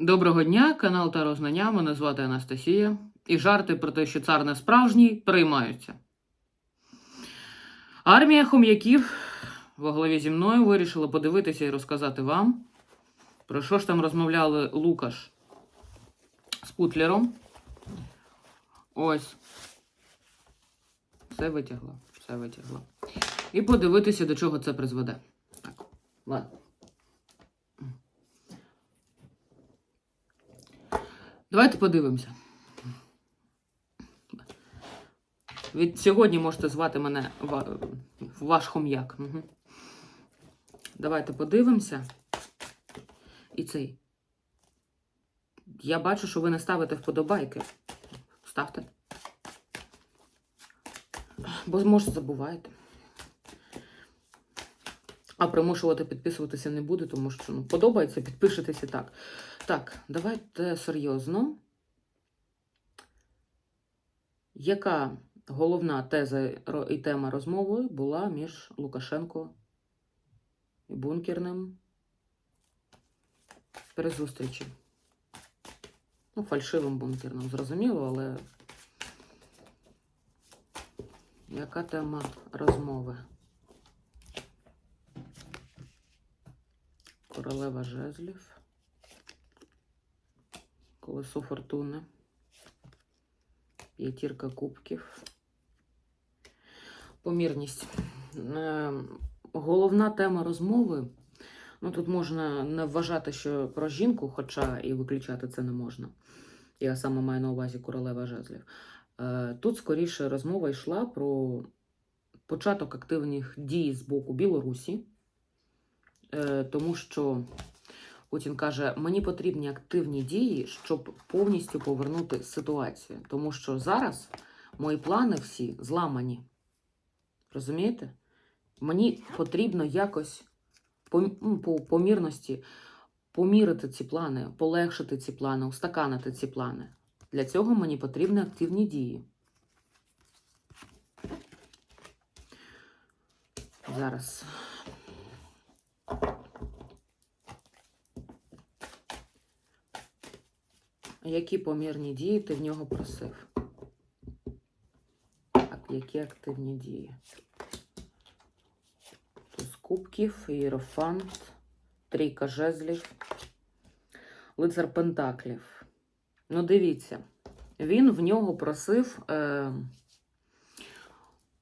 Доброго дня, канал Таро Знання. Мене звати Анастасія. І жарти про те, що цар не справжній, приймаються. Армія хом'яків во главі зі мною вирішила подивитися і розказати вам, про що ж там розмовляли Лукаш з Путлером. Ось. Все витягла, все витягла. І подивитися, до чого це призведе. Так, ладно. Давайте подивимося. Від сьогодні можете звати мене Ва- ваш хом'як. Угу. Давайте подивимося. І цей. Я бачу, що ви не ставите вподобайки. Ставте. Бо, може, забуваєте. А примушувати підписуватися не буду, тому що ну, подобається, підпишитесь і так. Так, давайте серйозно. Яка головна теза і тема розмови була між Лукашенко і бункерним при зустрічі? Ну, фальшивим бункерним, зрозуміло, але яка тема розмови? Королева жезлів. Колесо фортуни. П'ятірка кубків. Помірність. Е, Головна тема розмови. Ну, тут можна не вважати, що про жінку, хоча і виключати це не можна. Я саме маю на увазі королева жезлів. Е, Тут скоріше розмова йшла про початок активних дій з боку Білорусі, тому що Путін каже: мені потрібні активні дії, щоб повністю повернути ситуацію. Тому що зараз мої плани всі зламані. Розумієте? Мені потрібно якось по, ну, по помірності помірити ці плани, полегшити ці плани, устаканити ці плани. Для цього мені потрібні активні дії. Зараз. Які помірні дії ти в нього просив? Так, які активні дії? Туз кубків, іерофант, трійка жезлів, лицар пентаклів. Ну, дивіться, він в нього просив, е,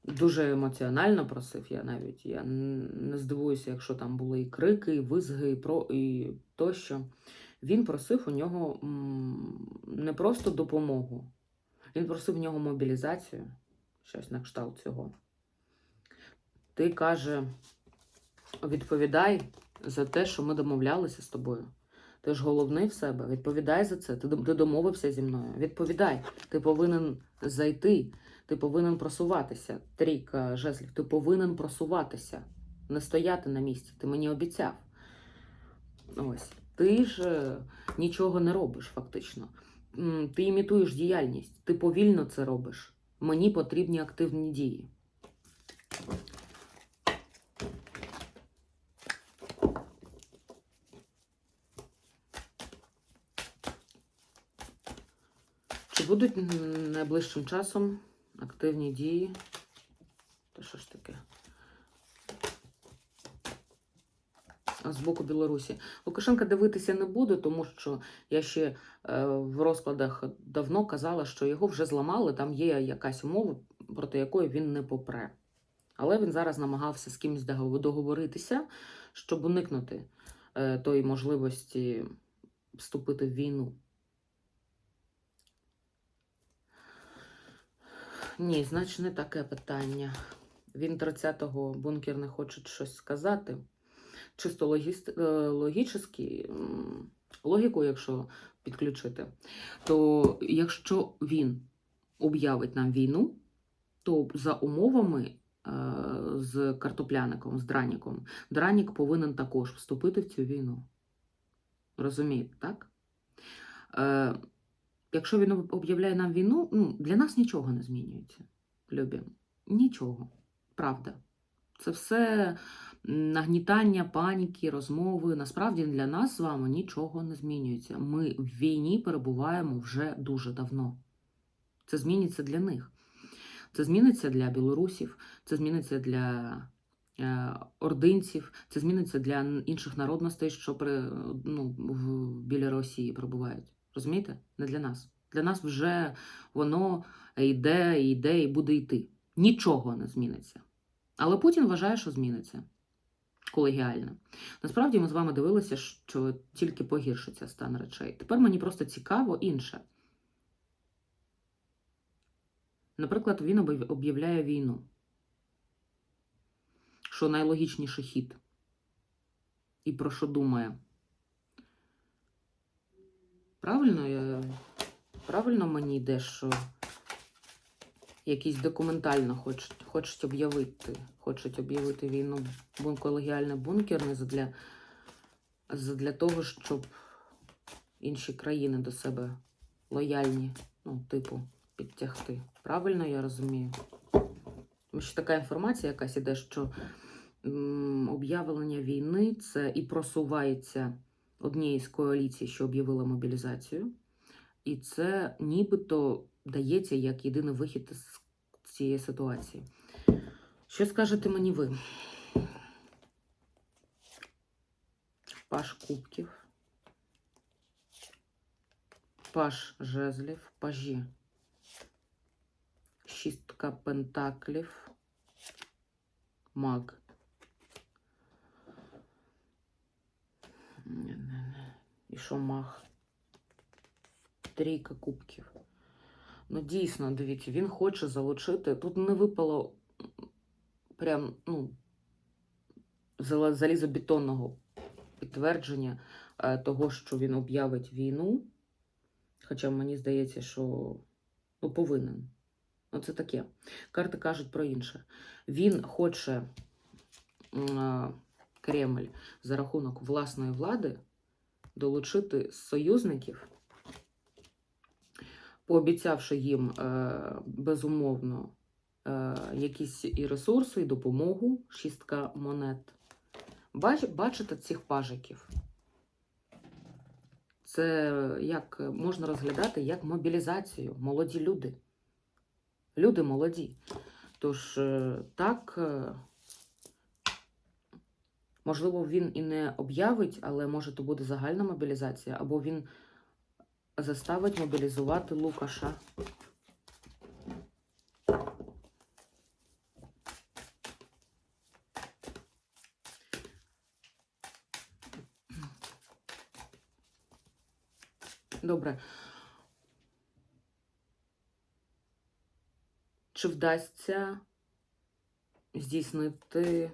дуже емоціонально просив, я навіть я не здивуюся, якщо там були і крики, і визги, і, про, і тощо. Він просив у нього не просто допомогу, він просив у нього мобілізацію, щось на кшталт цього. Ти каже, відповідай за те, що ми домовлялися з тобою. Ти ж головний в себе. Відповідай за це. Ти, домовився зі мною. Відповідай. Ти повинен зайти, ти повинен просуватися. Трійка жезлів, ти повинен просуватися, не стояти на місці. Ти мені обіцяв. Ось. Ти ж е, нічого не робиш, фактично. Ти імітуєш діяльність, ти повільно це робиш. Мені потрібні активні дії. Чи будуть найближчим часом активні дії? Та що ж таке? З боку Білорусі. Лукашенка дивитися не буду, тому що я ще е, в розкладах давно казала, що його вже зламали, там є якась умова, проти якої він не попре. Але він зараз намагався з кимось договоритися, щоб уникнути е, тої можливості вступити в війну. Ні, значить, не таке питання. Він 30-го бункер не хоче щось сказати. Чисто е, логічно, логіку, якщо підключити, то якщо він об'явить нам війну, то за умовами е, з картопляником, з драніком, дранік повинен також вступити в цю війну. Розумієте, так? Якщо він об'являє нам війну, ну, для нас нічого не змінюється. Любі. Нічого. Правда. Це все нагнітання, паніки, розмови. Насправді для нас з вами нічого не змінюється. Ми в війні перебуваємо вже дуже давно. Це зміниться для них. Це зміниться для білорусів, це зміниться для е, ординців, це зміниться для інших народностей, що при, ну, біля Росії перебувають. Розумієте? Не для нас. Для нас вже воно йде, йде і буде йти. Нічого не зміниться. Але Путін вважає, що зміниться колегіально. Насправді ми з вами дивилися, що тільки погіршиться стан речей. Тепер мені просто цікаво інше. Наприклад, він об'являє війну, що найлогічніший хід. І про що думає? Правильно, я... Правильно мені йде, що якісь документально хочуть, хочуть об'явити, хочуть об'явити війну колегіальний бункер не задля, задля того, щоб інші країни до себе лояльні, ну, типу, підтягти. Правильно я розумію? Тому що така інформація якась іде, що об'явлення війни це і просувається однієї з коаліцій, що об'явила мобілізацію, і це нібито дається як єдиний вихід з цієї ситуації. Що скажете мені ви? Паш кубків, паш жезлів, пажі, шістка пентаклів, маг. Маг? Трійка кубків. Ну, дійсно, дивіться, він хоче залучити. Тут не випало прям, ну, залізобетонного підтвердження е, того, що він об'явить війну. Хоча мені здається, що ну, повинен. Ну, це таке. Карти кажуть про інше. Він хоче е, Кремль за рахунок власної влади долучити союзників, пообіцявши їм е, безумовно е, якісь і ресурси, і допомогу, шістка монет. Бач, бачите цих пажиків? Це як можна розглядати як мобілізацію. Молоді люди. Люди молоді. Тож е, так, можливо, він і не об'явить, але може то буде загальна мобілізація, або він заставить мобілізувати Лукаша. Добре. Чи вдасться здійснити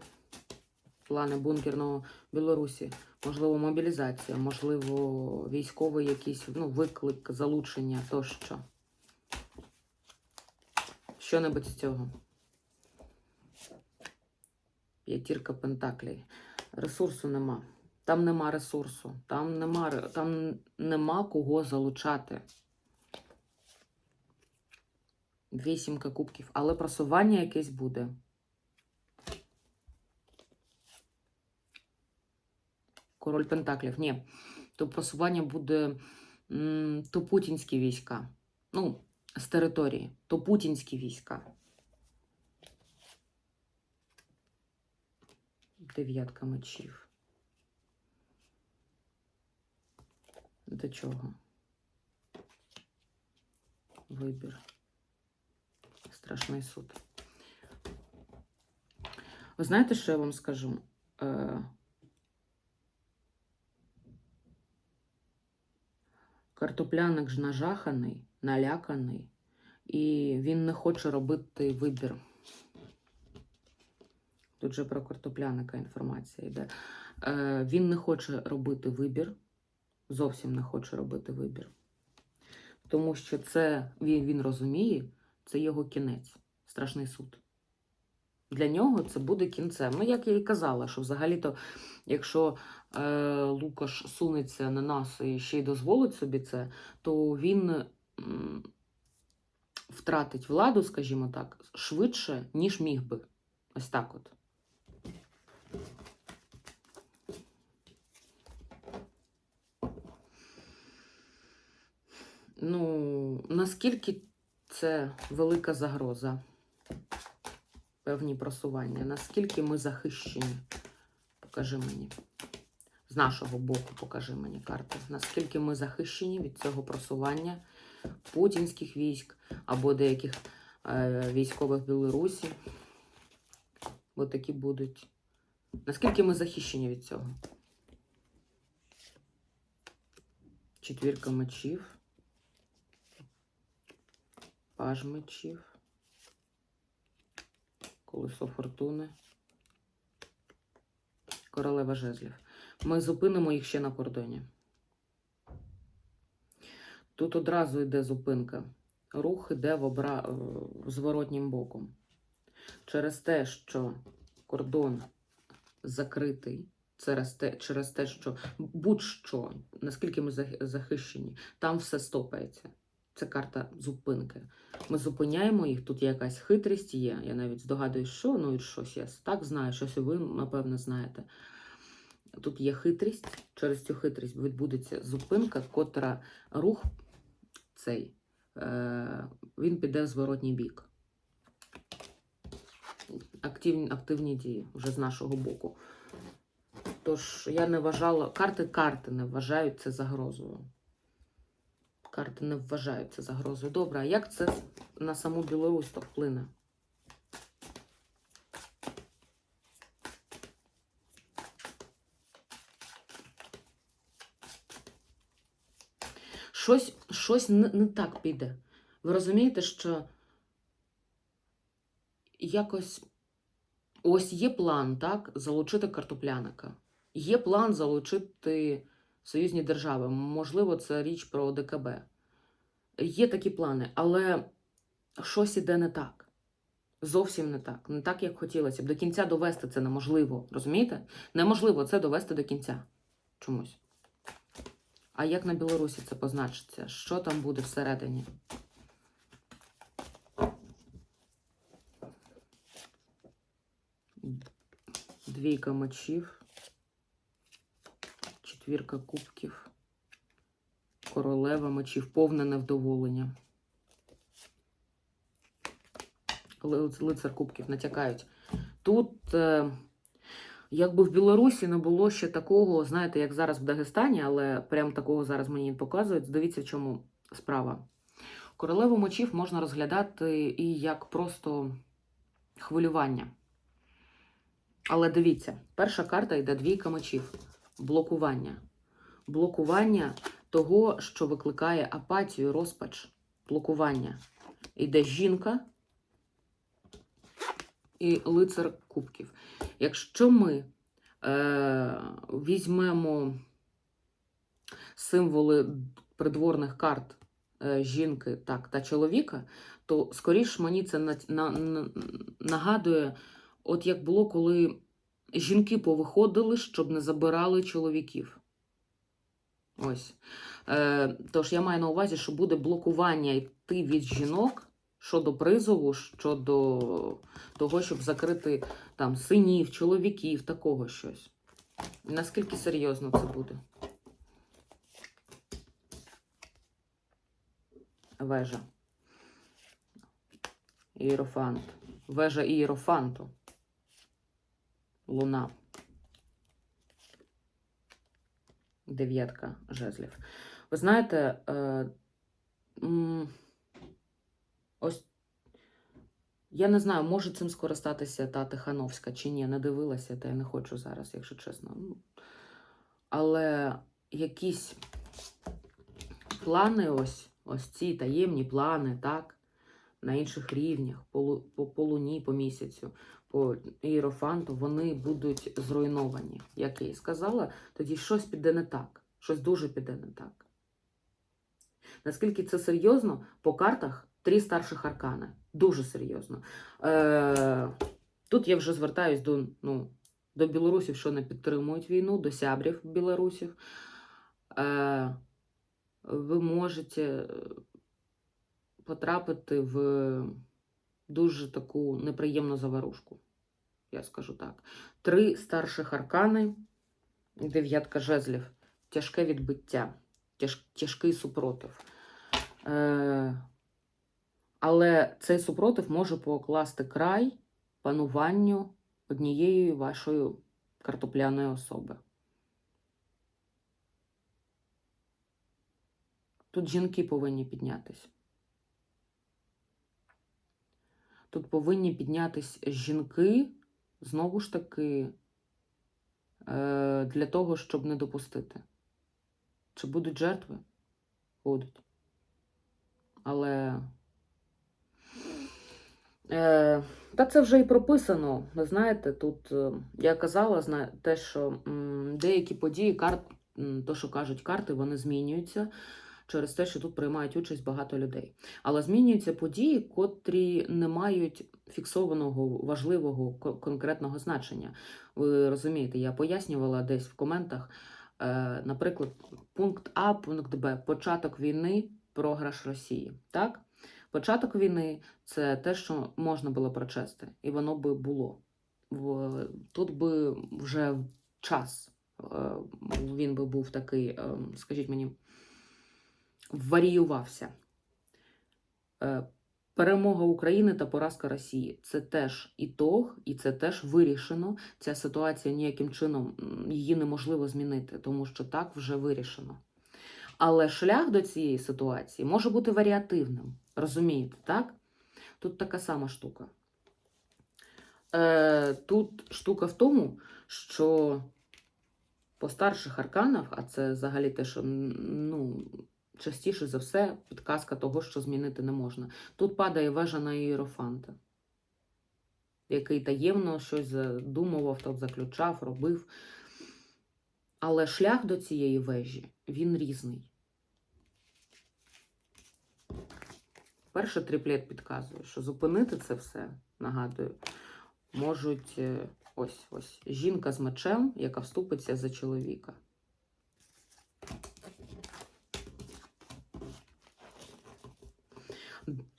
плани бункерного Білорусі? Можливо, мобілізація, можливо, військовий якийсь ну, виклик, залучення тощо. Що-небудь з цього. П'ятірка пентаклей. Ресурсу нема. Там нема ресурсу, там нема, там нема кого залучати. Вісімка кубків, але просування якесь буде. Король Пентаклів. Ні. То просування буде то путінські війська. Ну, з території. То путінські війська. Дев'ятка мечів. До чого? Вибір. Страшний суд. Ви знаєте, що я вам скажу? Картопляник ж нажаханий, наляканий, і він не хоче робити вибір. Тут же про картопляника інформація йде. Е, Він не хоче робити вибір, зовсім не хоче робити вибір. Тому що це він, він розуміє, це його кінець, страшний суд для нього це буде кінцем. Ну, як я і казала, що взагалі-то, якщо е, Лукаш сунеться на нас і ще й дозволить собі це, то він втратить владу, скажімо так, швидше, ніж міг би. Ось так от. Ну, наскільки це велика загроза? Певні просування. Наскільки ми захищені? Покажи мені. З нашого боку, покажи мені карти. Наскільки ми захищені від цього просування путінських військ або деяких е, військових Білорусі. Бо такі будуть. Наскільки ми захищені від цього? Четвірка мечів. Паж мечів. Колесо фортуни. Королева жезлів. Ми зупинимо їх ще на кордоні. Тут одразу йде зупинка. Рух йде в, обра... зворотнім боком. Через те, що кордон закритий, через те, через те, що будь-що, наскільки ми захищені, там все стопається. Це карта зупинки. Ми зупиняємо їх, тут є якась хитрість є. Я навіть здогадуюсь, що, ну і щось я так знаю, щось і ви, напевно, знаєте. Тут є хитрість, через цю хитрість відбудеться зупинка, котра рух цей, е, він піде в зворотній бік. Активні, активні дії вже з нашого боку. Тож я не вважала, карти карти не вважають це загрозою. Карти не вважають це загрозою. Добре, а як це на саму Білорусь то вплине? Щось, щось не, не так піде. Ви розумієте, що якось ось є план, так, залучити картопляника. Є план залучити союзні держави. Можливо, це річ про ОДКБ. Є такі плани, але щось іде не так. Зовсім не так. Не так, як хотілося б. До кінця довести це неможливо. Розумієте? Неможливо це довести до кінця. Чомусь. А як на Білорусі це позначиться? Що там буде всередині? Двійка мечів, четвірка кубків, королева мечів, повне невдоволення. Лицар кубків натякають. Тут, е, якби в Білорусі не було ще такого, знаєте, як зараз в Дагестані, але прям такого зараз мені не показують. Дивіться, в чому справа. Королеву мечів можна розглядати і як просто хвилювання. Але дивіться, перша карта йде двійка мечів. Блокування. Блокування того, що викликає апатію, розпач. Блокування. Йде жінка і лицар кубків. Якщо ми е, візьмемо символи придворних карт е, жінки так, та чоловіка, то скоріш мені це на, на, на, нагадує, от як було, коли жінки повиходили, щоб не забирали чоловіків. Ось. Е, тож я маю на увазі, що буде блокування йти від жінок щодо призову, щодо того, щоб закрити там синів, чоловіків, такого щось. Наскільки серйозно це буде? Вежа. Ієрофант. Вежа ієрофанту. Луна. Дев'ятка жезлів. Ви знаєте, е, ось я не знаю, може цим скористатися та Тихановська чи ні, не дивилася, та я не хочу зараз, якщо чесно. Ну, Але якісь плани, ось, ось ці таємні плани, так, на інших рівнях, по, по, по луні, по місяцю, по іерофанту, вони будуть зруйновані. Як я і сказала, тоді щось піде не так. Щось дуже піде не так. Наскільки це серйозно, по картах три старших аркани. Дуже серйозно. Е, тут я вже звертаюсь до, ну, до білорусів, що не підтримують війну, до сябрів білорусів. Е, ви можете потрапити в дуже таку неприємну заварушку. Я скажу так. Три старших аркани, дев'ятка жезлів, тяжке відбиття, тяж, тяжкий супротив. Е, але цей супротив може покласти край пануванню однієї вашої картопляної особи. Тут жінки повинні піднятись. Тут повинні піднятись жінки, знову ж таки, е, для того, щоб не допустити. Чи будуть жертви? Будуть. Але. Е, та це вже і прописано. Ви знаєте, тут е, я казала, те, що деякі події, карт, то, що кажуть карти, вони змінюються через те, що тут приймають участь багато людей. Але змінюються події, котрі не мають фіксованого важливого конкретного значення. Ви розумієте, я пояснювала десь в коментах, е, наприклад, пункт А, пункт Б, початок війни, програш Росії. Так? Початок війни це те, що можна було прочести, і воно би було. Тут би вже час е, він би був такий, е, скажіть мені, варіювався. Е, Перемога України та поразка Росії це теж ітог, і це теж вирішено. Ця ситуація ніяким чином її неможливо змінити, тому що так вже вирішено. Але шлях до цієї ситуації може бути варіативним. Розумієте, так? Тут така сама штука. Е, тут штука в тому, що по старших арканах, а це взагалі те, що ну, частіше за все підказка того, що змінити не можна. Тут падає вежа на ієрофанта, який таємно щось задумував, там заключав, робив. Але шлях до цієї вежі, він різний. Перше триплет підказує, що зупинити це все, нагадую, можуть е, ось ось жінка з мечем, яка вступиться за чоловіка.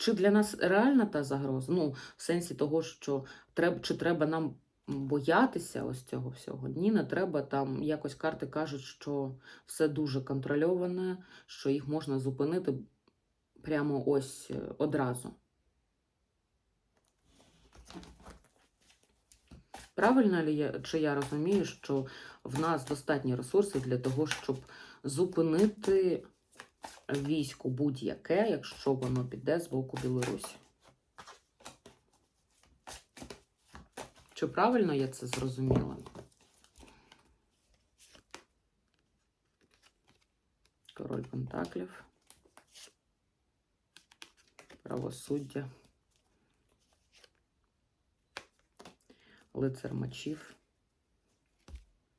Чи для нас реальна та загроза? Ну, в сенсі того, що треба, чи треба нам боятися ось цього всього? Ні, не треба. Там якось карти кажуть, що все дуже контрольоване, що їх можна зупинити прямо ось е, одразу. Правильно ли я, чи я розумію, що в нас достатньо ресурсів для того, щоб зупинити військо будь-яке, якщо воно піде з боку Білорусі? Чи правильно я це зрозуміла? Король Пентаклів. Правосуддя. Лицар мечів.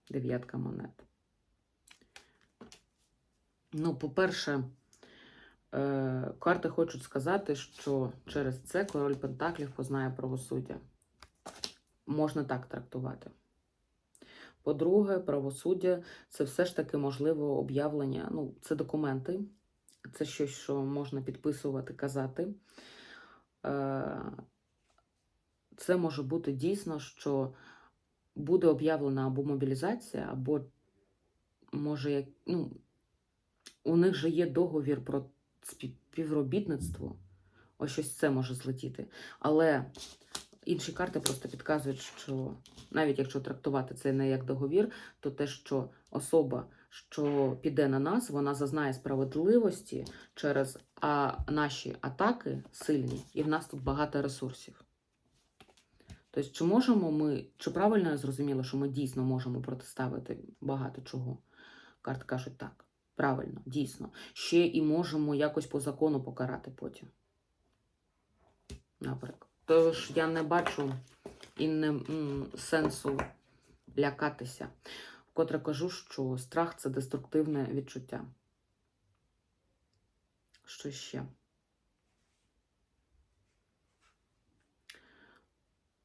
Дев'ятка монет. Ну, по-перше, карти хочуть сказати, що через це король Пентаклів познає правосуддя. Можна так трактувати. По-друге, правосуддя це все ж таки можливо об'явлення. Ну, це документи, це щось, що можна підписувати, казати. Е, Це може бути дійсно, що буде об'явлена або мобілізація, або може, ну, у них же є договір про співробітництво. Ось щось це може злетіти. Але інші карти просто підказують, що навіть якщо трактувати це не як договір, то те, що особа, що піде на нас, вона зазнає справедливості через а, наші атаки сильні, і в нас тут багато ресурсів. Тобто, чи можемо ми, чи правильно я зрозуміла, що ми дійсно можемо протиставити багато чого? Карти кажуть так. Правильно, дійсно. Ще і можемо якось по закону покарати потім. Наприклад. Тож я не бачу і не м, сенсу лякатися. Вкотре кажу, що страх це деструктивне відчуття. Що ще?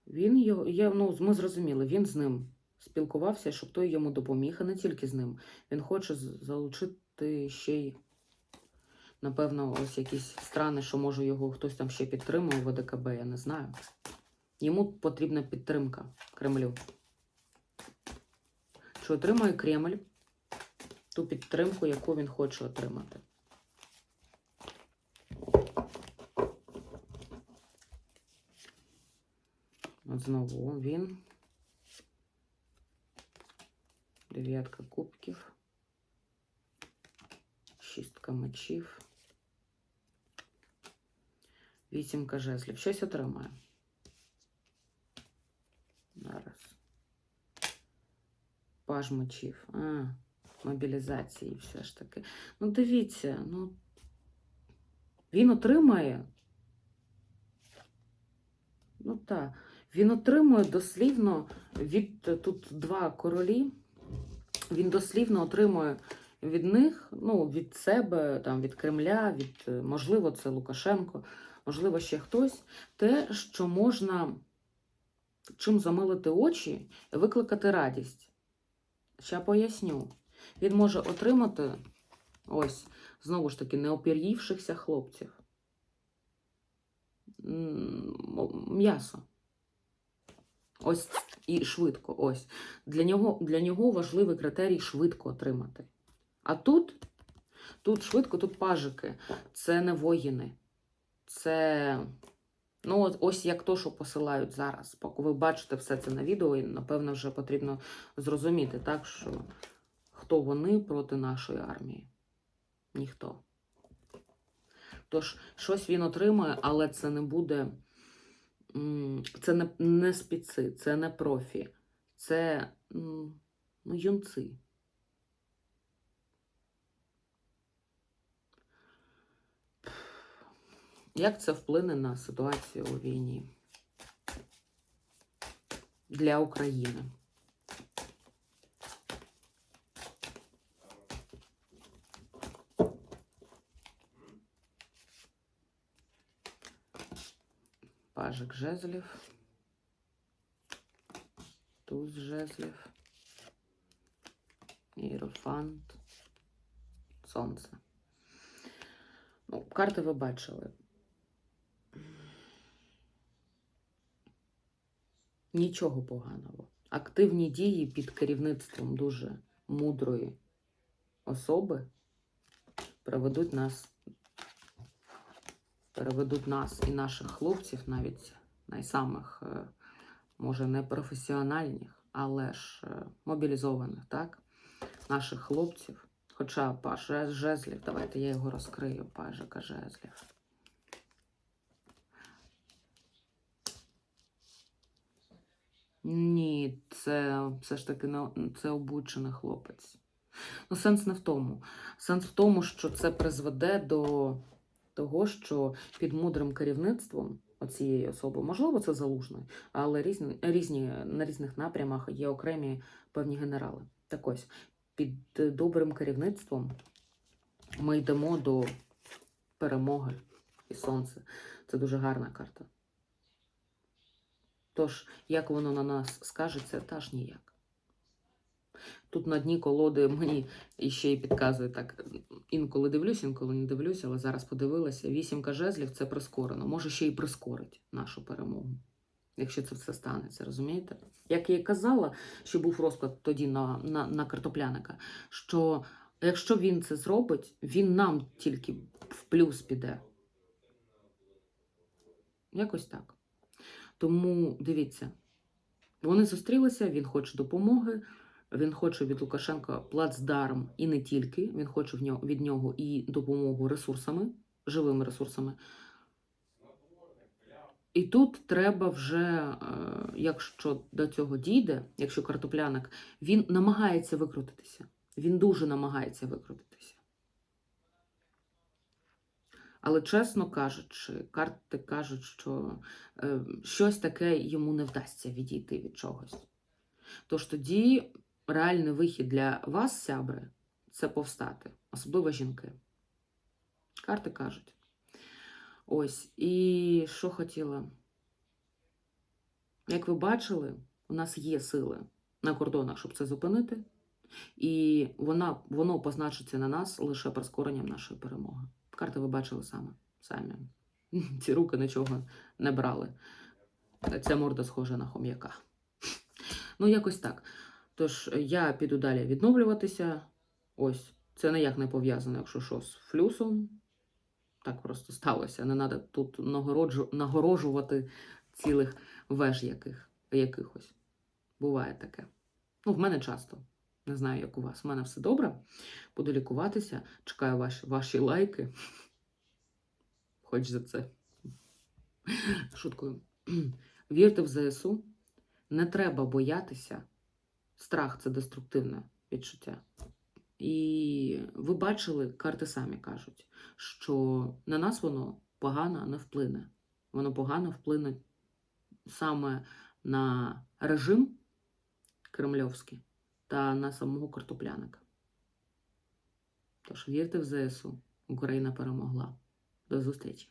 Він його, є, ну, ми зрозуміли, він з ним спілкувався, щоб той йому допоміг, а не тільки з ним. Він хоче з- ти ще й, напевно, ось якісь страни, що може його хтось там ще підтримує в ОДКБ, я не знаю. Йому потрібна підтримка Кремлю. Чи отримає Кремль ту підтримку, яку він хоче отримати? От знову він. Дев'ятка кубків. Шістка мечів. Вісімка жезлів. Щось отримає. Зараз. Паж мечів. А, мобілізації все ж таки. Ну, дивіться, ну. Він отримає. Ну так. Він отримує дослівно від тут два королі. Він дослівно отримує від них, ну, від себе, там, від Кремля, від, е, можливо, це Лукашенко, можливо, ще хтось, те, що можна чим замилити очі і викликати радість. Ще поясню. Він може отримати ось, знову ж таки, неопір'ївшихся хлопців. М'ясо. Ось і швидко. Ось. Для нього, для нього важливий критерій швидко отримати. А тут, тут швидко, тут пажики. Це не воїни. Це. Ну, ось як то, що посилають зараз. Поки ви бачите все це на відео, і напевно вже потрібно зрозуміти, так, що хто вони проти нашої армії? Ніхто. Тож, щось він отримає, але це не буде. Це не, не спіци, це не профі, це ну, юнци. Як це вплине на ситуацію у війні для України? Пажик жезлів, туз жезлів, іерофант, сонце. Ну, карти ви бачили. Нічого поганого. Активні дії під керівництвом дуже мудрої особи приведуть нас, переведуть нас і наших хлопців, навіть найсамих, е, може, не професіональних, але ж е, мобілізованих, так? Наших хлопців. Хоча паж жезлів, давайте я його розкрию, пажика жезлів. Ні, це все ж таки це обучений хлопець. Ну, сенс не в тому. Сенс в тому, що це призведе до того, що під мудрим керівництвом оцієї особи, можливо, це залужний, але різні, різні, на різних напрямах є окремі певні генерали. Так ось, під добрим керівництвом ми йдемо до перемоги і сонце. Це дуже гарна карта. Тож, як воно на нас скажеться, та ж ніяк. Тут на дні колоди мені іще й підказує так. Інколи дивлюсь, інколи не дивлюсь, але зараз подивилася. Вісімка жезлів це прискорено. Може, ще й прискорить нашу перемогу, якщо це все станеться, розумієте? Як я і казала, що був розклад тоді на, на, на картопляника, що якщо він це зробить, він нам тільки в плюс піде. Якось так. Тому дивіться, вони зустрілися, він хоче допомоги, він хоче від Лукашенка плацдарм і не тільки. Він хоче від нього і допомогу ресурсами, живими ресурсами. І тут треба вже, е, якщо до цього дійде, якщо картопляник, він намагається викрутитися. Він дуже намагається викрутитися. Але, чесно кажучи, карти кажуть, що е, щось таке йому не вдасться відійти від чогось. Тож тоді реальний вихід для вас, сябри, це повстати, особливо жінки. Карти кажуть. Ось, і що хотіла. Як ви бачили, у нас є сили на кордонах, щоб це зупинити, і вона, воно позначиться на нас лише прискоренням нашої перемоги. Карти ви бачили саме, самі. Ці руки нічого не брали. Ця морда схожа на хом'яка. Ну, якось так. Тож я піду далі відновлюватися. Ось, це ніяк не пов'язано, якщо що, з флюсом. Так просто сталося. Не треба тут нагороджу, нагорожувати цілих веж яких, якихось. Буває таке. Ну, в мене часто. Не знаю, як у вас. У мене все добре. Буду лікуватися. Чекаю ваші, ваші лайки. Хоч за це. Шуткою. Вірте в ЗСУ. Не треба боятися. Страх це деструктивне відчуття. І ви бачили, карти самі кажуть, що на нас воно погано не вплине. Воно погано вплине саме на режим кремльовський та на самого картопляника. Тож вірте в ЗСУ. Україна перемогла. До зустрічі!